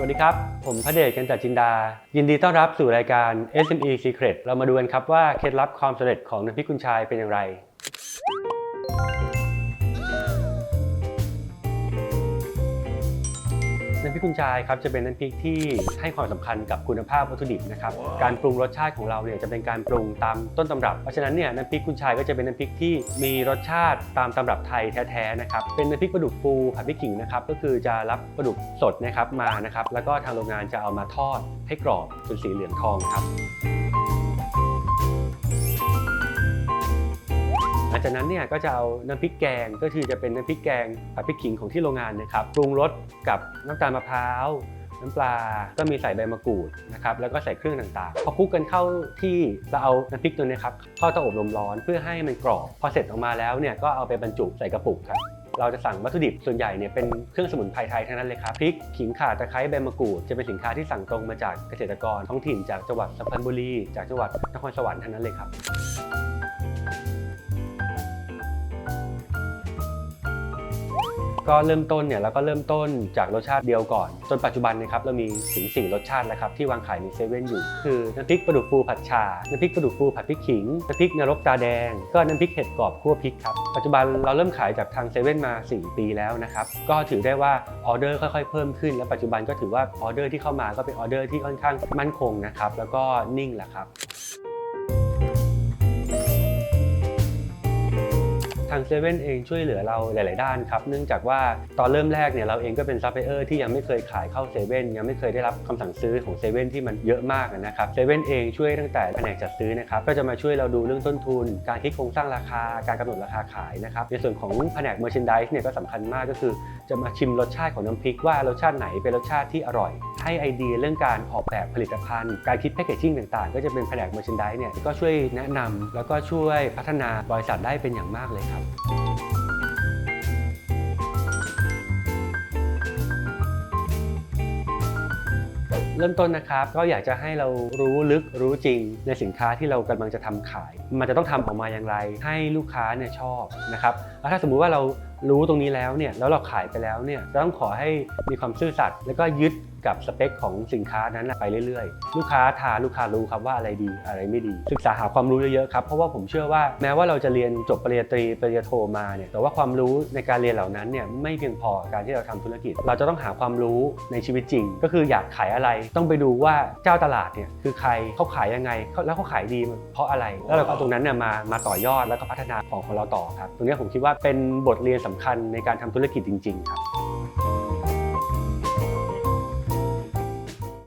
วัสดีครับ ผมพระเดชกันจัดจินดา ยินดีต้อนรับสู่รายการ SME Secret เรามาดูกันครับว่าเคล็ดลับความสำเร็จของน้ำพริกกุนชายเป็นอย่างไร น้ำพริกกุนชายครับจะเป็นน้ำพริกที่ให้ความสำคัญกับคุณภาพวัตถุดิบนะครับ การปรุงรสชาติของเราเนี่ยจะเป็นการปรุงตามต้นตำรับ เพราะฉะนั้นเนี่ยน้ำพริกกุนชายก็จะเป็นน้ำพริกที่มีรสชาติตามตำรับไทยแท้ๆนะครับ เป็นน้ำพริกปลาดุกฟูผัดพริกขิงนะครับก็คือจะรับปลาดุกสดนะครับมานะครับแล้วก็ทางโรงงานจะเอามาทอดให้กรอบจนสีเหลืองทองครับ ลังจากนั้นเนี่ยก็จะเอาน้ำพริกแกงก็คือจะเป็นน้ำพริกแกงผัดพริกขิงของที่โรงงานนะครับปรุงรสกับน้ำตาลมะพร้าวน้ำปลา ก็มีใส่ใบมะกรูดนะครับ แล้วก็ใส่เครื่องต่างๆ พอคลุกกันเข้าที่เราเอาน้ำพริกตัวนี้ครับเข้าเตาอบลมร้อนเพื่อให้มันกรอบ พอเสร็จออกมาแล้วเนี่ยก็เอาไปบรรจุใส่กระปุกครับ เราจะสั่งวัตถุดิบส่วนใหญ่เนี่ยเป็นเครื่องสมุนไพรไทยทั้งนั้นเลยครับ พริก ขิงข่า ตะไคร้ ใบมะกรูด จะเป็นสินค้าที่สั่งตรงมาจากเกษตรกรท้องถิ่นจากจังหวัดสุพรรณบุรี จากจังหวัดนครสวรรค์ทั้งนั้นเลยครับ ก็เริ่มต้นเนี่ยเราก็เริ่มต้นจากรสชาติเดียวก่อน จนปัจจุบันนะครับเรามีถึง4รสชาติแล้วครับที่วางขายในเซเว่นอยู่ คือน้ำพริกปลาดุกฟูผัดชา น้ำพริกปลาดุกฟูผัดพริกขิง น้ำพริกนรกตาแดง ก็น้ำพริกเห็ดกรอบคั่วพริกครับ ปัจจุบันเราเริ่มขายจากทางเซเว่นมา 4 ปีแล้วนะครับ ก็ถือได้ว่าออเดอร์ค่อยๆ เพิ่มขึ้น และปัจจุบันก็ถือว่าออเดอร์ที่เข้ามาก็เป็นออเดอร์ที่ค่อนข้างมั่นคงนะครับ แล้วก็นิ่งแหละครับ ทางเซเว่นเองช่วยเหลือเราหลาย ๆ ด้านครับ เนื่องจากว่าตอนเริ่มแรกเนี่ยเราเองก็เป็นซัพพลายเออร์ที่ยังไม่เคยขายเข้าเซเว่นยังไม่เคยได้รับคำสั่งซื้อของเซเว่นที่มันเยอะมากนะครับเซเว่นเองช่วยตั้งแต่แผนกจัดซื้อนะครับก็จะมาช่วยเราดูเรื่องต้นทุน การคิดโครงสร้างราคาการกำหนดราคาขายนะครับในส่วนของแผนกเมอร์ช n นดิสเนี่ยก็สำคัญมากก็คือ จะมาชิมรสชาติของน้ำพริกว่ารสชาติไหนเป็นรสชาติที่อร่อย ให้ไอเดียเรื่องการออกแบบผลิตภัณฑ์ การคิดแพคเกจิ้งต่างๆ ก็จะเป็นแผนกเมอร์ช n นดิสเนี่ยก็ช่วยแนะนำแล้วก็ช่วยพัฒนาบริษัทได้เป็นอย่างมากเลยครับเริ่มต้นนะครับก็อยากจะให้เรารู้ลึกรู้จริงในสินค้าที่เรากำลังจะทำขาย มันจะต้องทำออกมาอย่างไร ให้ลูกค้าเนี่ยชอบนะครับแล้วถ้าสมมุติว่าเรา รู้ตรงนี้แล้วเนี่ยแล้วเราขายไปแล้วเนี่ยจะต้องขอให้มีความซื่อสัตย์แล้วก็ยึดกับสเปคของสินค้านั้นไปเรื่อยๆ ลูกค้าทาลูกค้ารู้ครับว่าอะไรดีอะไรไม่ดี ศึกษาหาความรู้เยอะๆครับเพราะว่าผมเชื่อว่าแม้ว่าเราจะเรียนจบปริญญาตรีปริญญาโทมาเนี่ยแต่ว่าความรู้ในการเรียนเหล่านั้นเนี่ยไม่เพียงพอการที่เราทำธุรกิจ เราจะต้องหาความรู้ในชีวิตจริง ก็คืออยากขายอะไรต้องไปดูว่าเจ้าตลาดเนี่ยคือใครเขาขายยังไงแล้วเขาขายดีเพราะอะไร แล้วเราก็เอาตรงนั้นเนี่ยมามาต่อยอดแล้วก็พัฒนาของของเราต่อครับตรงนี้ผมคิดว่าเป็นบทเรียนสำคัญในการทำธุรกิจจริง ๆ ครับ